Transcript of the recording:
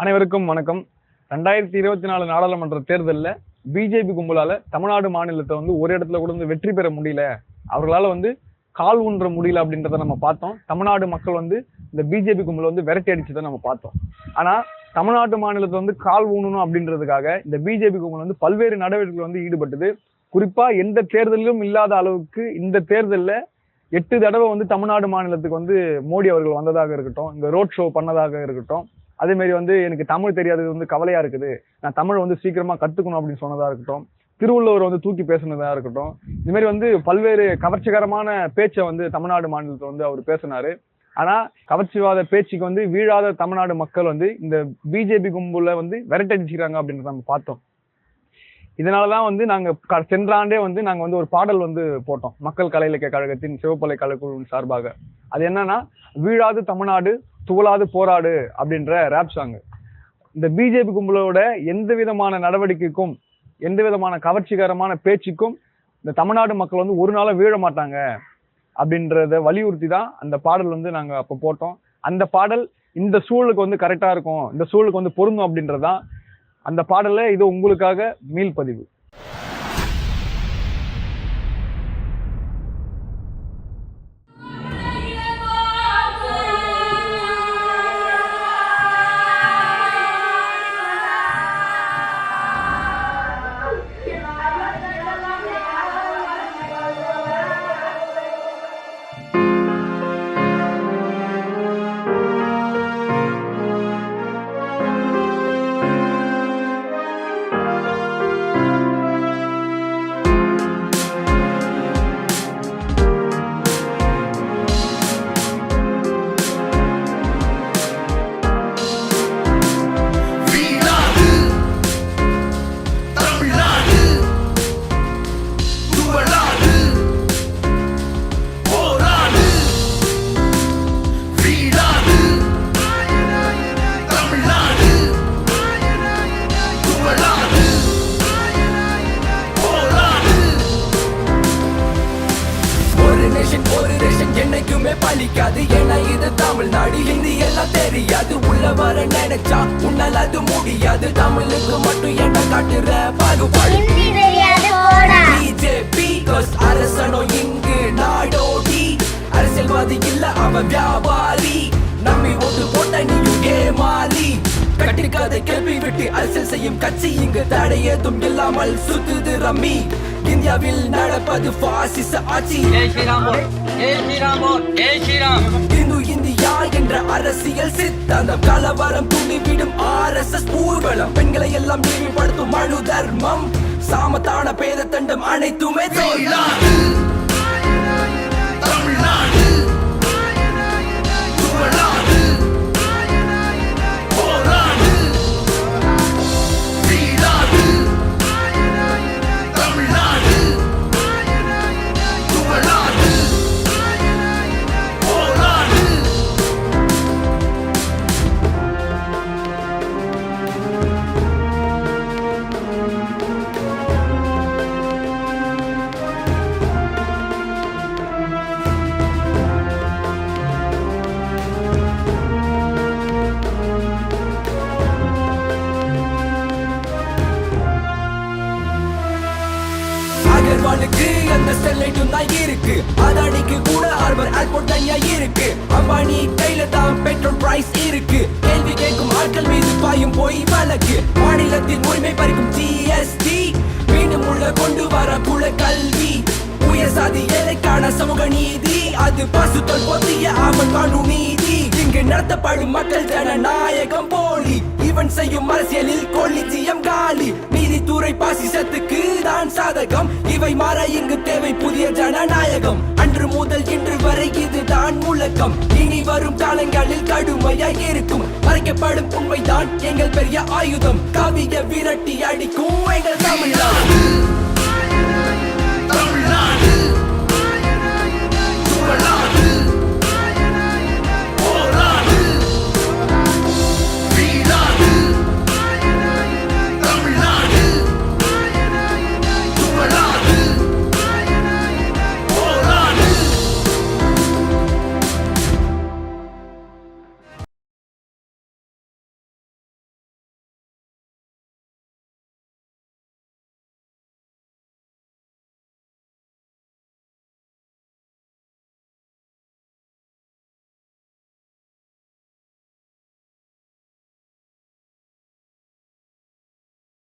அனைவருக்கும் வணக்கம். ரெண்டாயிரத்தி இருபத்தி நாலு நாடாளுமன்ற தேர்தலில் பிஜேபி கும்பலால் தமிழ்நாடு மாநிலத்தை வந்து ஒரு இடத்துல கூட வந்து வெற்றி பெற முடியல. அவர்களால் வந்து கால் ஊன்ற முடியல அப்படின்றத நம்ம பார்த்தோம். தமிழ்நாடு மக்கள் வந்து இந்த பிஜேபி கும்பல வந்து விரட்டி அடிச்சதை நம்ம பார்த்தோம். ஆனால் தமிழ்நாட்டு மாநிலத்தை வந்து கால் ஊனணும் அப்படின்றதுக்காக இந்த பிஜேபி கும்பல் வந்து பல்வேறு நடவடிக்கைகள் வந்து ஈடுபட்டது. குறிப்பாக எந்த தேர்தலிலும் இல்லாத அளவுக்கு இந்த தேர்தலில் எட்டு தடவை வந்து தமிழ்நாடு மாநிலத்துக்கு வந்து மோடி அவர்கள் வந்ததாக இருக்கட்டும் இந்த ரோட் ஷோ பண்ணதாக இருக்கட்டும் அதே மாதிரி வந்து எனக்கு தமிழ் தெரியாதது வந்து கவலையா இருக்குது. நான் தமிழ் வந்து சீக்கிரமா கத்துக்கணும் அப்படின்னு சொன்னதா இருக்கட்டும். திருவள்ளுவர் வந்து தூக்கி பேசுனதா இருக்கட்டும். இதுமாரி மாதிரி வந்து பல்வேறு கவர்ச்சிகரமான பேச்சை வந்து தமிழ்நாடு மாநிலத்தில் வந்து அவர் பேசினாரு. ஆனா கவர்ச்சிவாத பேச்சுக்கு வந்து வீழாத தமிழ்நாடு மக்கள் வந்து இந்த பிஜேபி கும்பல வந்து விரட்டடிச்சுக்கிறாங்க அப்படின்றத நம்ம பார்த்தோம். இதனாலதான் வந்து நாங்க க- சென்ற ஆண்டே வந்து நாங்க வந்து ஒரு பாடல் வந்து போட்டோம். மக்கள் கலை இலக்கிய கழகத்தின் சிவப்பலை கலைக்குழுவின் சார்பாக. அது என்னன்னா வீழாது தமிழ்நாடு துவலாது போராடு அப்படின்ற ரேப் சாங் இந்த பிஜேபி கும்பலோட எந்த விதமான நடவடிக்கைக்கும் எந்த விதமான கவர்ச்சிகரமான பேச்சுக்கும் இந்த தமிழ்நாடு மக்கள் வந்து ஒரு நாளும் வீழ மாட்டாங்க அப்படின்றத வலியுறுத்தி தான் அந்த பாடல் வந்து நாங்க அப்போ போட்டோம். அந்த பாடல் இந்த சூழலுக்கு வந்து கரெக்டா இருக்கும் இந்த சூழலுக்கு வந்து பொருந்தும் அப்படின்றதான் அந்த பாடல இது உங்களுக்காக மீள் பதிவு. பலிக்காது ஏன்னா இது தமிழ்நாடு. ஹிந்தி எல்லாம் தெரியாது. உள்ள வர நினைச்சா உன்னால் அது முடியாது. தமிழுக்கு மட்டும் என்ன காட்டுற? பாகுபாடு பிஜேபி அரசனோ இங்கு நாடோடி அரசியல்வாதி இல்ல அவன் வியாபாரி. நம்பி ஓட்டு போட்ட நீயும் ஏமாறி. கட்டிக்காத கேள்வி விட்டு அரசியல் செய்யும் கட்சி இங்கு தடையதும் இல்லாமல் சுத்துது ரம்மி. இந்தியாவில் நடப்பது பாசிச ஆட்சி. இந்து இந்தியா என்ற அரசியல் சித்தாந்தம் கலவரம் துண்டிவிடும் ஆர் எஸ் எஸ் ஊர்வலம். பெண்களை எல்லாம் இழிவுபடுத்தும் மனு தர்மம் சாமத்தான பேத தண்டம் அனைத்துமே சொல்லலாம் அகர்வாலுக்கு அந்த ஸ்டெர்லைட்டும் தான் இருக்கு. அதானிக்கு கூட ஹார்பர் ஏர்போர்ட் தனியா இருக்கு. அம்பானி கையில தான் பெட்ரோல் பிரைஸ் இருக்கு. கேள்வி கேட்கும் ஆட்கள் மீது பாயும் போய் வழக்கு. மாநிலத்தின் உரிமை பறிக்கும் ஜிஎஸ்டி மீண்டும் உள்ள கொண்டு வர குல கல்வி. உயர் சாதி ஏழைக்கான சமூக நீதி. அது பசுத்தல் பொத்திய அவன் காணும் நீதி. இங்கு நடத்தப்படும் மக்கள் ஜனநாயகம் போலி. இவன் செய்யும் அரசியலில் கொள்ளிஜியம் காலி. நீதித்துறை பாசிசத்துக்கு தான் சாதகம். இவை மாற இங்கு தேவை புதிய ஜனநாயகம். அன்று முதல் இன்று வரை இதுதான் முழக்கம். இனி வரும் காலங்களில் கடுமையாய் இருக்கும். மறைக்கப்படும் உண்மைதான் எங்கள் பெரிய ஆயுதம். காவிய விரட்டி அடிக்கும் எங்கள் தமிழ்நாடு